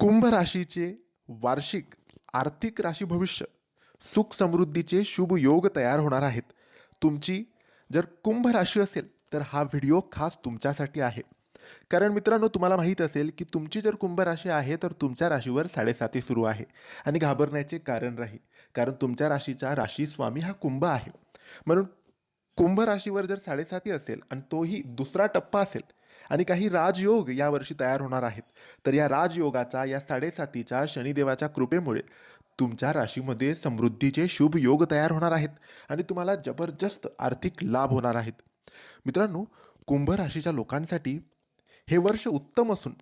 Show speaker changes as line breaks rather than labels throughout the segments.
कुंभ राशीचे वार्षिक आर्थिक राशी भविष्य सुख समृद्धीचे शुभ योग तयार होणार आहेत. तुमची जर कुंभ राशी असेल तर हा व्हिडिओ खास तुमच्यासाठी आहे. कारण मित्रांनो तुम्हाला माहीत असेल की तुमची जर कुंभ राशी आहे तर तुमच्या राशीवर साडेसाती सुरू आहे आणि घाबरण्याचे कारण राही कारण तुमच्या राशीचा राशी स्वामी हा कुंभ आहे. म्हणून कुंभ राशीवर जर साडेसाती असेल आणि तोही दुसरा टप्पा असेल आणि काही राजयोग यावर्षी तयार होणार आहेत. तर या राजयोगाचा या साडेसातीच्या शनिदेवाच्या कृपेमुळे तुमच्या राशीमध्ये समृद्धीचे शुभ योग तयार होणार आहेत आणि तुम्हाला जबरदस्त आर्थिक लाभ होणार आहेत. मित्रांनो कुंभ राशीच्या लोकांसाठी हे वर्ष उत्तम असून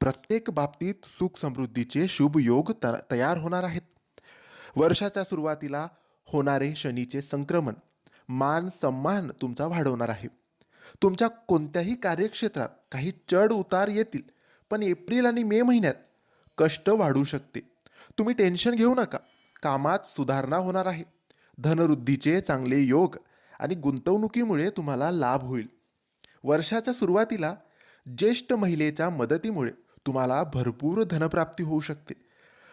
प्रत्येक बाबतीत सुख समृद्धीचे शुभ योग त तयार होणार आहेत. वर्षाच्या सुरुवातीला होणारे शनीचे संक्रमण मान सम्मान तुमचा वाढवणार आहे. तुमच्या कोणत्याही कार्यक्षेत्रात काही चढ उतार येतील पण एप्रिल आणि मे महिन्यात कष्ट वाढू शकते. तुम्ही टेन्शन घेऊ नका. कामात सुधारणा होणार आहे. धनवृद्धीचे चांगले योग आणि गुंतवणुकीमुळे तुम्हाला लाभ होईल. वर्षाच्या सुरुवातीला ज्येष्ठ महिलेच्या मदतीमुळे तुम्हाला भरपूर धनप्राप्ती होऊ शकते.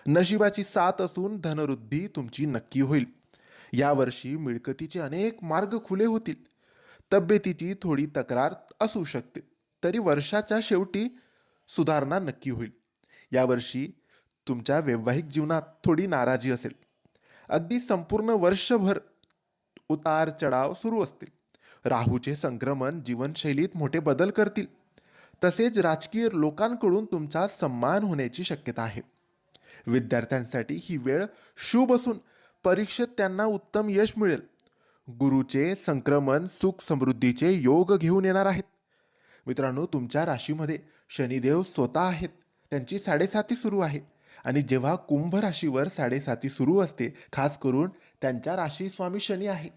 नशिबाची साथ असून धनवृद्धी तुमची नक्की होईल. यावर्षी मिळकतीचे अनेक मार्ग खुले होतील. तब्येतीची थोडी तक्रार असू शकते तरी वर्षाच्या शेवटी सुधारणा नक्की होईल. यावर्षी तुमच्या वैवाहिक जीवनात थोडी नाराजी असेल. अगदी संपूर्ण वर्षभर उतार चढाव सुरू असतील. राहूचे संक्रमण जीवनशैलीत मोठे बदल करतील. तसेच राजकीय लोकांकडून तुमचा सन्मान होण्याची शक्यता आहे. विद्यार्थ्यांसाठी ही वेळ शुभ असून परीक्षेत त्यांना उत्तम यश मिळेल. गुरुचे संक्रमण सुख समृद्धीचे योग घेऊन येणार आहेत. मित्रांनो तुमच्या राशीमध्ये शनिदेव स्वतः आहेत. त्यांची साडेसाती सुरू आहे. आणि जेव्हा कुंभ राशीवर साडेसाती सुरू असते खास करून त्यांच्या राशी स्वामी शनी आहे.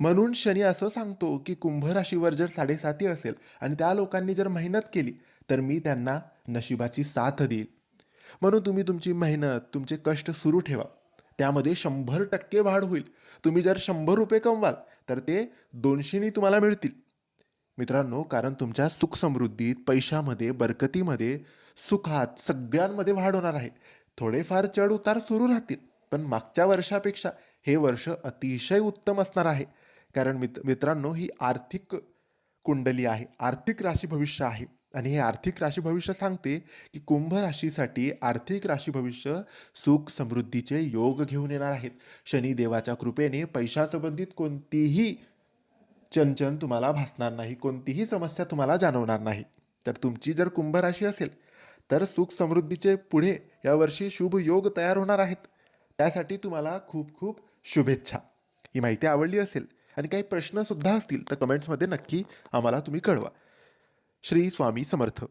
म्हणून शनी असं सांगतो की कुंभ राशीवर जर साडेसाती असेल आणि त्या लोकांनी जर मेहनत केली तर मी त्यांना नशिबाची साथ देईल म्हणून तुम्ही तुमची मेहनत तुमचे कष्ट सुरू ठेवा. त्यामध्ये शंभर टक्के वाढ होईल. तुम्ही जर शंभर रुपये कमवाल तर ते दोनशेनी तुम्हाला मिळतील. मित्रांनो कारण तुमच्या सुख समृद्धीत पैशामध्ये बरकतीमध्ये सुखात सगळ्यांमध्ये वाढ होणार आहे. थोडेफार चढ उतार सुरू राहतील पण मागच्या वर्षापेक्षा हे वर्ष अतिशय उत्तम असणार आहे. कारण मित्र मित्रांनो ही आर्थिक कुंडली आहे आर्थिक राशी भविष्य आहे. आणि हे आर्थिक राशी भविष्य सांगते की कुंभ राशीसाठी आर्थिक राशी भविष्य सुख समृद्धीचे योग घेऊन येणार आहेत. शनिदेवाच्या कृपेने पैशासंबंधित कोणतीही चंचन तुम्हाला भासणार नाही कोणतीही समस्या तुम्हाला जाणवणार नाही. तर तुमची जर कुंभ राशी असेल तर सुख समृद्धीचे पुढे यावर्षी शुभ योग तयार होणार आहेत. त्यासाठी तुम्हाला खूप खूप शुभेच्छा. ही माहिती आवडली असेल आणि काही प्रश्नसुद्धा असतील तर कमेंट्समध्ये नक्की आम्हाला तुम्ही कळवा. श्री स्वामी समर्थ.